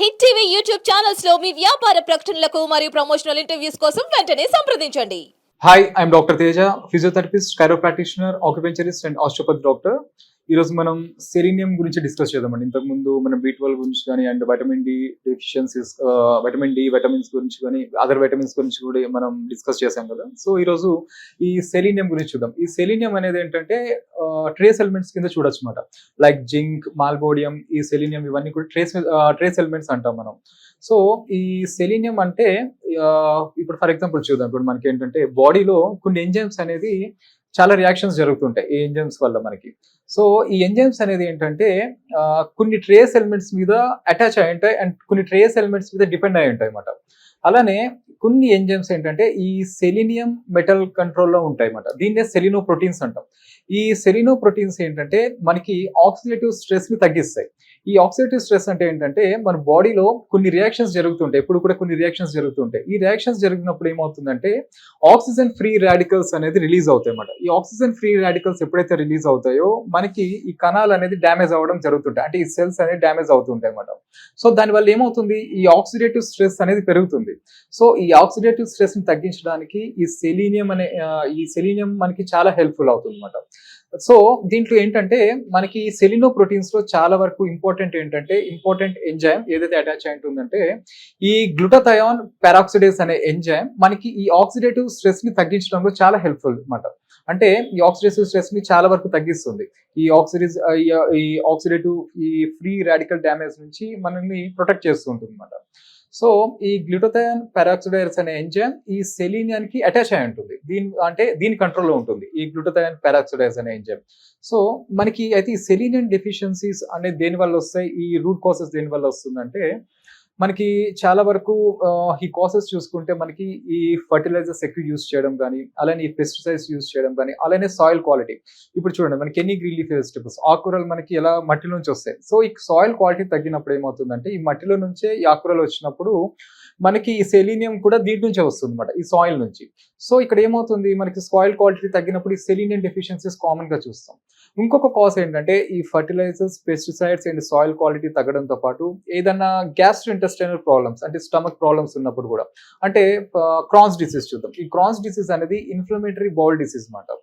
Hit TV YouTube ఛానల్స్లో మీ వ్యాపార ప్రకటనలకు మరియు ప్రమోషనల్ ఇంటర్వ్యూస్ కోసం వెంటనే సంప్రదించండి. Hi I'm doctor Teja physiotherapist chiro practitioner acupuncturist and osteopathy doctor ఈరోజు మనం సెరీనియం గురించి డిస్కస్ చేద్దామండి. ఇంతకుముందు మనం బీ ట్వెల్వ్ గురించి కానీ and vitamin D deficiencies vitamin D vitamins గురించి కానీ అదర్ వైటమిన్స్ గురించి కూడా మనం డిస్కస్ చేసాం కదా. సో ఈరోజు ఈ సెలీనియం గురించి చూద్దాం. ఈ సెలీనియం అనేది ఏంటంటే ట్రేస్ ఎలిమెంట్స్ కింద చూడొచ్చు అనమాట లైక్ జింక్ మాల్బోడియం ఈ సెలీనియం ఇవన్నీ కూడా ట్రేస్ ట్రేస్ ఎలిమెంట్స్ అంటాం మనం. సో ఈ సెలీనియం అంటే ఇప్పుడు ఫర్ ఎగ్జాంపుల్ చూద్దాం. ఇప్పుడు మనకి ఏంటంటే బాడీలో కొన్ని ఎంజైమ్స్ అనేది చాలా రియాక్షన్స్ జరుగుతుంటాయి. ఈ ఎంజైమ్స్ వల్ల మనకి. సో ఈ ఎంజైమ్స్ అనేది ఏంటంటే కొన్ని ట్రేస్ ఎలిమెంట్స్ మీద అటాచ్ అయి ఉంటాయి అండ్ కొన్ని ట్రేస్ ఎలిమెంట్స్ మీద డిపెండ్ అయి ఉంటాయి అన్నమాట. అలానే కొన్ని ఎంజైమ్స్ ఏంటంటే ఈ సెలినియం మెటల్ కంట్రోల్లో ఉంటాయి అన్నమాట. దీన్నే సెలినో ప్రోటీన్స్ అంటాం. ఈ సెలినో ప్రోటీన్స్ ఏంటంటే మనకి ఆక్సిడేటివ్ స్ట్రెస్ని తగ్గిస్తాయి. ఈ ఆక్సిడేటివ్ స్ట్రెస్ అంటే ఏంటంటే మన బాడీలో కొన్ని రియాక్షన్స్ జరుగుతుంటాయి. ఇప్పుడు కూడా కొన్ని రియాక్షన్స్ జరుగుతుంటాయి. ఈ రియాక్షన్స్ జరిగినప్పుడు ఏమవుతుందంటే ఆక్సిజన్ ఫ్రీ రాడికల్స్ అనేది రిలీజ్ అవుతాయి అన్నమాట. ఈ ఆక్సిజన్ ఫ్రీ రాడికల్స్ ఎప్పుడైతే రిలీజ్ అవుతాయో మనకి ఈ కణాలు అనేది డ్యామేజ్ అవ్వడం జరుగుతుంటాయి. అంటే ఈ సెల్స్ అనేది డ్యామేజ్ అవుతుంటాయి అన్నమాట. సో దానివల్ల ఏమవుతుంది? ఈ ఆక్సిడేటివ్ స్ట్రెస్ అనేది పెరుగుతుంది. సో ఈ ఆక్సిడేటివ్ స్ట్రెస్ని తగ్గించడానికి ఈ సెలీనియం అనే ఈ సెలీనియం మనకి చాలా హెల్ప్ఫుల్ అవుతుంది అన్నమాట. సో దీంట్లో ఏంటంటే మనకి సెలినో ప్రోటీన్స్లో చాలా వరకు ఇంపార్టెంట్ ఏంటంటే ఇంపార్టెంట్ ఎంజైమ్ ఏదైతే అటాచ్ అయి ఉంటుందంటే ఈ గ్లూటథయాన్ పెరాక్సిడేస్ అనే ఎంజైమ్ మనకి ఈ ఆక్సిడేటివ్ స్ట్రెస్ని తగ్గించడంలో చాలా హెల్ప్ఫుల్ అన్నమాట. అంటే ఈ ఆక్సిడేటివ్ స్ట్రెస్ని చాలా వరకు తగ్గిస్తుంది. ఈ ఆక్సిడేజ్ ఈ ఆక్సిడేటివ్ ఈ ఫ్రీ రాడికల్ డ్యామేజ్ నుంచి మనల్ని ప్రొటెక్ట్ చేస్తూ ఉంటుంది అనమాట సో ఈ గ్లూటోథయాన్ పెరాక్సిడైర్స్ అనే ఎంజైమ్ ఈ సెలీనియానికి అటాచ్ అయి ఉంటుంది. దీని అంటే దీని కంట్రోల్లో ఉంటుంది ఈ గ్లూటోథయాన్ పెరాక్సిడైర్స్ అనే ఎంజైమ్. సో మనకి అయితే ఈ సెలీనియన్ డెఫిషియన్సీస్ అనేది దేని వల్ల వస్తాయి? ఈ రూట్ కాసెస్ దేని వల్ల వస్తుందంటే మనకి చాలా వరకు ఈ కాసెస్ చూసుకుంటే మనకి ఈ ఫర్టిలైజర్స్ ఎక్కువ యూస్ చేయడం కానీ అలానే ఈ పెస్టిసైడ్స్ యూస్ చేయడం కానీ అలానే సాయిల్ క్వాలిటీ. ఇప్పుడు చూడండి మనకి ఎన్ని గ్రీన్ లీఫ్ వెజిటబుల్స్ ఆకుకూరలు మనకి ఎలా మట్టి నుంచి వస్తాయి. సో ఈ సాయిల్ క్వాలిటీ తగ్గినప్పుడు ఏమవుతుందంటే ఈ మట్టిలో నుంచే ఈ ఆకుకూరలు వచ్చినప్పుడు మనకి ఈ సెలీనియం కూడా దీని నుంచే వస్తుంది అనమాట ఈ సాయిల్ నుంచి. సో ఇక్కడ ఏమవుతుంది? మనకి సాయిల్ క్వాలిటీ తగ్గినప్పుడు ఈ సెలీనియం డెఫిషియన్సీస్ కామన్గా చూస్తాం. ఇంకొక కాజ్ ఏంటంటే ఈ fertilisers pesticides and soil quality తగ్గడంతో పాటు ఏదన్నా గ్యాస్ట్రో ఇంటెస్టైనల్ ప్రాబ్లమ్స్ అంటే స్టమక్ ప్రాబ్లమ్స్ ఉన్నప్పుడు కూడా అంటే క్రాన్స్ డిసీజ్ చూద్దాం. ఈ క్రాన్స్ డిసీజ్ అనేది ఇన్ఫ్లమేటరీ బౌల్ డిసీజ్ అనమాట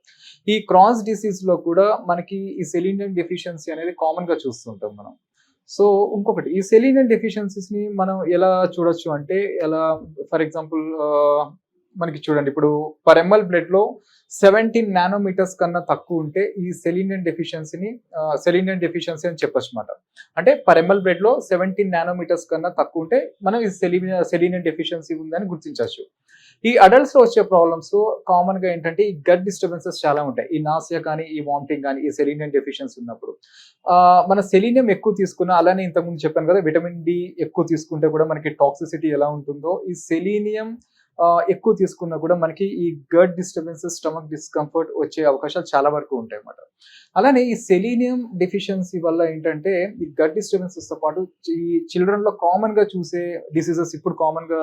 ఈ క్రాన్స్ డిసీజ్లో కూడా మనకి ఈ సెలీనియం డెఫిషియన్సీ అనేది కామన్గా చూస్తుంటాం మనం. సో ఇంకొకటి ఈ సెలీనియం డెఫిషియన్సీస్ని మనం ఎలా చూడొచ్చు అంటే ఎలా ఫర్ ఎగ్జాంపుల్ మనకి చూడండి ఇప్పుడు పర్ ఎంఎల్ బ్లడ్లో సెవెంటీన్ నానోమీటర్స్ కన్నా తక్కువ ఉంటే ఈ సెలీనియం డెఫిషియన్సీని సెలీనియం డెఫిషియన్సీ అని చెప్పొచ్చు అనమాట అంటే పర్ ఎంఎల్ బ్లడ్లో సెవెంటీన్ నానోమీటర్స్ కన్నా తక్కువ ఉంటే మనం ఈ సెలీనియం సెలీనియం డెఫిషియన్సీ ఉందని గుర్తించవచ్చు ఈ అడల్ట్స్లో వచ్చే ప్రాబ్లమ్స్ కామన్గా ఏంటంటే ఈ గట్ డిస్టర్బెన్సెస్ చాలా ఉంటాయి. ఈ నాసియా కానీ ఈ వామిటింగ్ కానీ ఈ సెలీనియం డెఫిషియన్సీ ఉన్నప్పుడు. మన సెలీనియం ఎక్కువ తీసుకున్న అలానే ఇంతకుముందు చెప్పాను కదా విటమిన్ డి ఎక్కువ తీసుకుంటే కూడా మనకి టాక్సిసిటీ ఎలా ఉంటుందో ఈ సెలీనియం ఎక్కువ తీసుకున్నా కూడా మనకి ఈ గట్ డిస్టర్బెన్సెస్ స్టమక్ డిస్కంఫర్ట్ వచ్చే అవకాశాలు చాలా వరకు ఉంటాయి అన్నమాట. అలానే ఈ సెలీనియం డెఫిషియన్సీ వల్ల ఏంటంటే ఈ గట్ డిస్టర్బెన్సెస్తో పాటు ఈ చిల్డ్రన్లో కామన్గా చూసే డిసీజెస్ ఇప్పుడు కామన్గా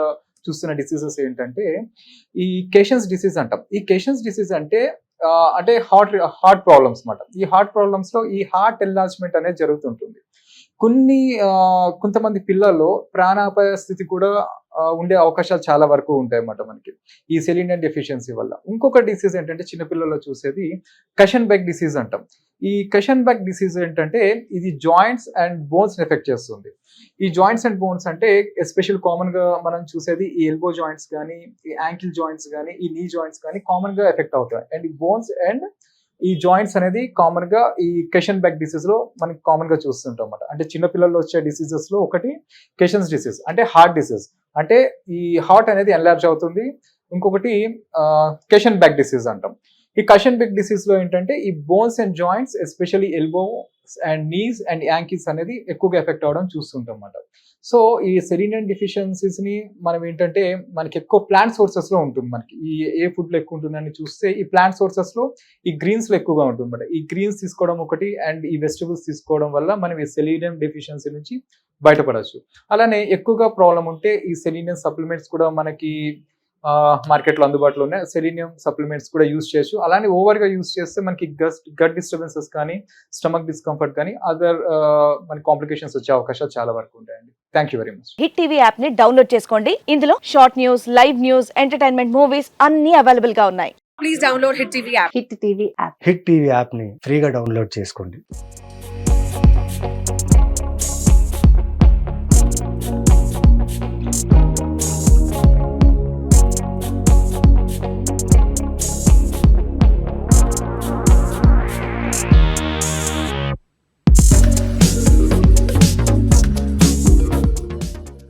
చూస్తున్న డిసీజెస్ ఏంటంటే ఈ కేషన్స్ డిసీజ్ అంటాం. ఈ కేషన్స్ డిసీజ్ అంటే అంటే హార్ట్ హార్ట్ ప్రాబ్లమ్స్ అన్నమాట. ఈ హార్ట్ ప్రాబ్లమ్స్లో ఈ హార్ట్ ఎన్లార్జ్మెంట్ అనేది జరుగుతుంటుంది. కొన్ని ఆ, కొంతమంది పిల్లల్లో ప్రాణాపాయ స్థితి కూడా ఉండే అవకాశాలు చాలా వరకు ఉంటాయి అన్నమాట మనకి. ఈ సెలీనియం డెఫిషియన్సీ వల్ల. ఇంకొక డిసీజ్ ఏంటంటే చిన్నపిల్లల్లో చూసేది కషన్ బెగ్ డిసీజ్ అంటాం. ఈ కషన్ బ్యాక్ డిసీజ్ ఏంటంటే ఇది జాయింట్స్ అండ్ బోన్స్ ఎఫెక్ట్ చేస్తుంది. ఈ జాయింట్స్ అండ్ బోన్స్ అంటే ఎస్పెషల్ కామన్గా మనం చూసేది ఈ ఎల్బో జాయింట్స్ కానీ ఈ యాంకిల్ జాయింట్స్ కానీ ఈ నీ జాయింట్స్ కానీ కామన్గా ఎఫెక్ట్ అవుతాయి. అండ్ ఈ బోన్స్ అండ్ ఈ జాయింట్స్ అనేది కామన్గా ఈ కెషన్ బ్యాక్ డిసీజ్లో మనకి కామన్గా చూస్తుంటాం అనమాట అంటే చిన్నపిల్లల్లో వచ్చే డిసీజెస్లో ఒకటి కెషన్స్ డిసీజ్ అంటే హార్ట్ డిసీజ్ అంటే ఈ హార్ట్ అనేది ఎన్లార్జ్ అవుతుంది. ఇంకొకటి కెషన్ బ్యాక్ డిసీజ్ అంటాం. ఈ కషన్ బిగ్ డిసీజ్లో ఏంటంటే ఈ bones and joints especially elbow and knees and ankles అనేది ఎక్కువగా ఎఫెక్ట్ అవడం చూస్తుంటాం అన్నమాట సో ఈ సెరీనియన్ డిఫిషియన్సీస్ని మనం ఏంటంటే మనకి ఎక్కువ ప్లాంట్ సోర్సెస్లో ఉంటుంది మనకి. ఈ ఏ ఫుడ్లో ఎక్కువ ఉంటుందని చూస్తే ఈ ప్లాంట్ సోర్సెస్లో ఈ గ్రీన్స్లో ఎక్కువగా ఉంటుంది అన్నమాట ఈ గ్రీన్స్ తీసుకోవడం ఒకటి అండ్ ఈ వెజిటబుల్స్ తీసుకోవడం వల్ల మనం ఈ సెలీనియం డెఫిషియన్సీ నుంచి బయటపడవచ్చు. అలానే ఎక్కువగా ప్రాబ్లం ఉంటే ఈ సెలీనియం సప్లిమెంట్స్ కూడా మనకి మార్కెట్లో అందుబాటులో ఉన్నాయి. సెలీనియం సప్లిమెంట్స్ కూడా యూస్ చేయొచ్చు. అలానే ఓవర్గా యూస్ చేస్తే మనకి గస్ట్ గట్ డిస్టర్బెన్సెస్ కానీ స్టమక్ డిస్కంఫర్ట్ కానీ అదర్ మన కాంప్లికేషన్స్ వచ్చే అవకాశాలు చాలా వరకు ఉంటాయండి. Thank you very much. Hit TV యాప్ని డౌన్లోడ్ చేసుకోండి. ఇందులో short news live news entertainment movies అన్ని అవైలబుల్గా ఉన్నాయి. please download Hit TV app. Hit TV app. Hit TV యాప్ని ఫ్రీగా డౌన్లోడ్ చేసుకోండి.